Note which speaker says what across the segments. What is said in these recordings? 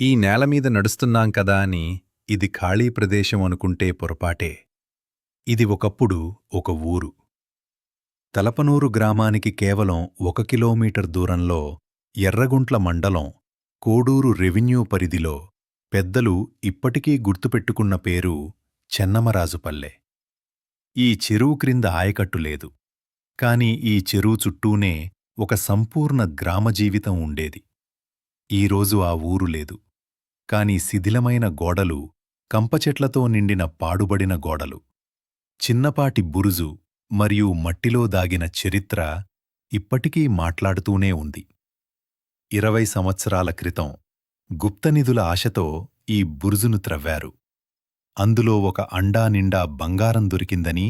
Speaker 1: ఈ నేలమీద నడుస్తున్నాం కదా అని ఇది ఖాళీ ప్రదేశం అనుకుంటే పొరపాటే. ఇది ఒకప్పుడు ఒక ఊరు. తలపనూరు గ్రామానికి కేవలం ఒక కిలోమీటర్ దూరంలో ఎర్రగుంట్ల మండలం కోడూరు రెవెన్యూ పరిధిలో పెద్దలు ఇప్పటికీ గుర్తుపెట్టుకున్న పేరు చెన్నమరాజుపల్లె. ఈ చెరువు క్రింద ఆయకట్టు లేదు. కాని ఈ చెరువు చుట్టూనే ఒక సంపూర్ణ గ్రామ జీవితం ఉండేది ఈరోజు ఆ ఊరు లేదు. కాని శిథిలమైన గోడలు కంపచెట్లతో నిండిన పాడుబడిన గోడలు. చిన్నపాటి బురుజు మరియు మట్టిలో దాగిన చరిత్ర ఇప్పటికీ మాట్లాడుతూనే ఉంది. ఇరవై సంవత్సరాల క్రితం గుప్తనిధుల ఆశతో ఈ బురుజును త్రవ్వారు. అందులో ఒక అండా నిండా బంగారం దొరికిందని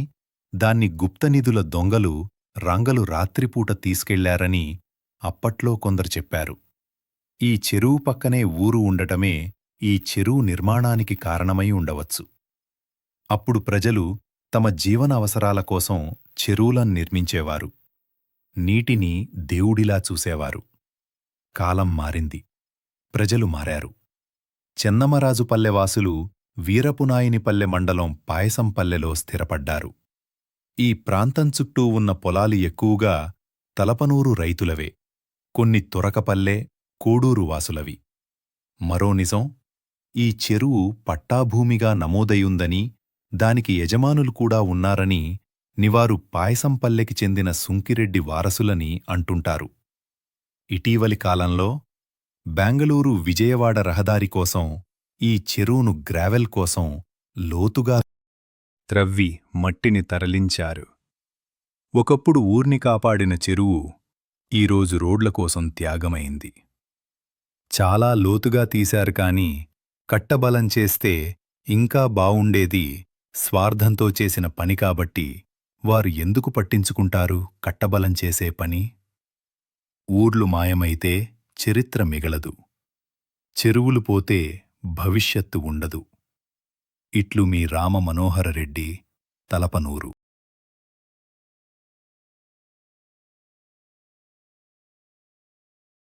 Speaker 1: దాన్ని గుప్తనిధుల దొంగలు రంగలు రాత్రిపూట తీసుకెళ్ళారని అప్పట్లో కొందరు చెప్పారు. ఈ చెరువు పక్కనే ఊరు ఉండటమే ఈ చెరువు నిర్మాణానికి కారణమై ఉండవచ్చు. అప్పుడు ప్రజలు తమ జీవన అవసరాల కోసం చెరువులను నిర్మించేవారు. నీటిని దేవుడిలా చూసేవారు. కాలం మారింది. ప్రజలు మారారు. చెన్నమరాజుపల్లెవాసులు వీరపునాయినిపల్లె మండలం పాయసంపల్లెలో స్థిరపడ్డారు. ఈ ప్రాంతం చుట్టూ ఉన్న పొలాలు ఎక్కువగా తలపనూరు రైతులవే. కొన్ని తొరకపల్లె కోడూరువాసులవి మరో నిజం ఈ చెరువు పట్టాభూమిగా నమోదయుందని దానికి యజమానులు కూడా ఉన్నారని నివారు పాయసంపల్లెకి చెందిన సుంకిరెడ్డి వారసులని అంటుంటారు. ఇటీవలి కాలంలో బెంగళూరు విజయవాడ రహదారి కోసం ఈ చెరువును గ్రావెల్ కోసం లోతుగా త్రవ్వి మట్టిని తరలించారు. ఒకప్పుడు ఊర్ని కాపాడిన చెరువు ఈరోజు రోడ్ల కోసం త్యాగమైంది. చాలా లోతుగా తీశారు కాని కట్టబలం చేస్తే ఇంకా బావుండేది స్వార్థంతో చేసిన పని కాబట్టి వారు ఎందుకు పట్టించుకుంటారు కట్టబలం చేసే పని? ఊర్లు మాయమైతే చరిత్ర మిగలదు. చెరువులు పోతే భవిష్యత్తు ఉండదు. ఇట్లు మీ రామ మనోహర రెడ్డి తలపనూరు.